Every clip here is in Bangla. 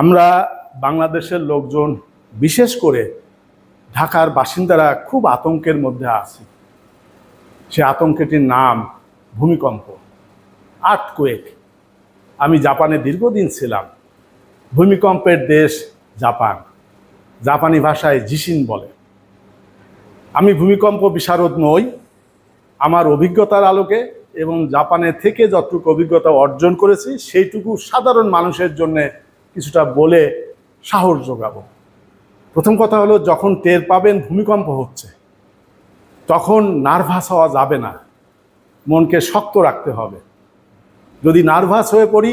আমরা বাংলাদেশের লোকজন, বিশেষ করে ঢাকার বাসিন্দারা খুব আতঙ্কের মধ্যে আছি। সে আতঙ্কটির নাম ভূমিকম্প, আর্থকোয়েক। আমি জাপানে দীর্ঘদিন ছিলাম। ভূমিকম্পের দেশ জাপান। জাপানি ভাষায় জিসিন বলে। আমি ভূমিকম্প বিশারদ নই, আমার অভিজ্ঞতার আলোকে এবং জাপানে থেকে যতটুকু অভিজ্ঞতা অর্জন করেছি, সেইটুকু সাধারণ মানুষের জন্য কিছুটা বলে সাহস যোগাবো প্রথম কথা হলো, যখন টের পাবেন ভূমিকম্প হচ্ছে, তখন নার্ভাস হওয়া যাবে না। মনকে শক্ত রাখতে হবে। যদি নার্ভাস হয়ে পড়ি,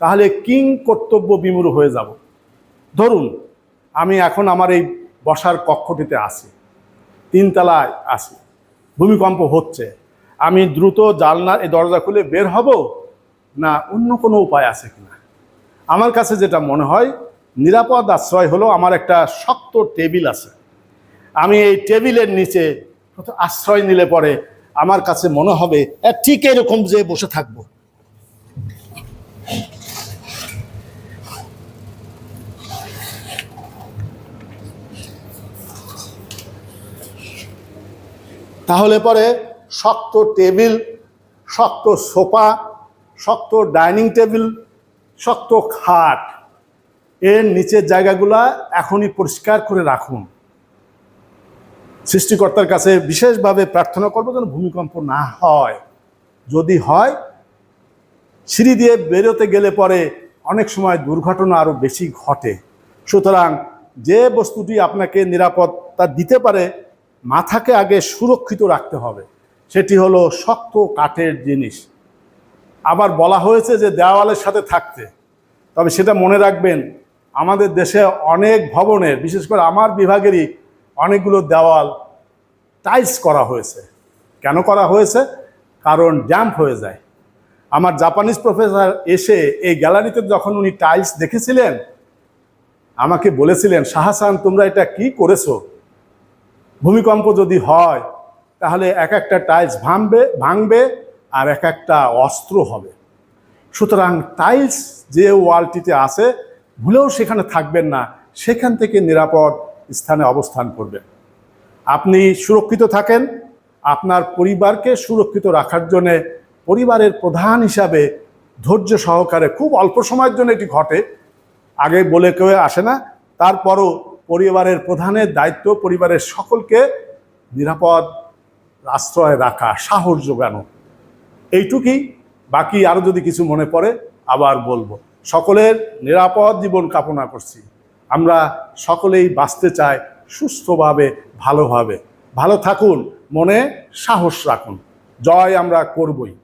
তাহলে কিং কর্তব্য বিমূর হয়ে যাব। ধরুন, আমি এখন আমার এই বসার কক্ষটিতে আছি, তিনতলায় আছি, ভূমিকম্প হচ্ছে, আমি দ্রুত জালনা এই দরজা খুলে বের হব, না অন্য কোনো উপায় আছে কিনা? আমার কাছে যেটা মনে হয়, নিরাপদ আশ্রয় হলো আমার একটা শক্ত টেবিল আছে। আমি এই টেবিলের নিচে আশ্রয় নিলে পরে আমার কাছে মনে হবে ঠিক এরকম যে বসে থাকব। তাহলে পরে শক্ত টেবিল, শক্ত সোফা, শক্ত ডাইনিং টেবিল শক্ত খাট এর নিচের জায়গাগুলা এখনই পরিষ্কার করে রাখুন। সৃষ্টিকর্তার কাছে বিশেষভাবে প্রার্থনা করব যেন ভূমিকম্প না হয়। যদি হয়, সিঁড়ি দিয়ে বেরোতে গেলে পরে অনেক সময় দুর্ঘটনা আরও বেশি ঘটে। সুতরাং যে বস্তুটি আপনাকে নিরাপত্তা দিতে পারে, মাথাকে আগে সুরক্ষিত রাখতে হবে। সেটি হলো শক্ত কাঠের জিনিস। আবার বলা হয়েছে যে দেওয়ালের সাথে থাকতে। তবে সেটা মনে রাখবেন, আমাদের দেশে অনেক ভবনের, বিশেষ করে আমার বিভাগেরই অনেকগুলো দেওয়াল টাইলস করা হয়েছে। কেন করা হয়েছে? কারণ ড্যাম্প হয়ে যায়। আমার জাপানিজ প্রফেসর এসে এই গ্যালারিতে যখন উনি টাইলস দেখেছিলেন, আমাকে বলেছিলেন, শাহসান, তোমরা এটা কি করেছ? ভূমিকম্প যদি হয়, তাহলে এক একটা টাইলস ভাঙবে ভাঙবে আর এক একটা অস্ত্র হবে। সুতরাং টাইলস যে ওয়ালটিতে আছে, ভুলেও সেখানে থাকবেন না, সেখান থেকে নিরাপদ স্থানে অবস্থান করবেন। আপনি সুরক্ষিত থাকেন, আপনার পরিবারকে সুরক্ষিত রাখার জন্যে পরিবারের প্রধান হিসাবে ধৈর্য সহকারে, খুব অল্প সময়ের জন্য এটি ঘটে, আগে বলে কেউ আসে না, তারপরও পরিবারের প্রধানের দায়িত্ব পরিবারের সকলকে নিরাপদ আশ্রয় রাখা, সাহস যোগানো এইটুকুই। বাকি আরও যদি কিছু মনে পড়ে, আবার বলব। সকলের নিরাপদ জীবন কামনা করছি। আমরা সকলেই বাঁচতে চাই সুস্থভাবে, ভালোভাবে। ভালো থাকুন, মনে সাহস রাখুন। জয় আমরা করবই।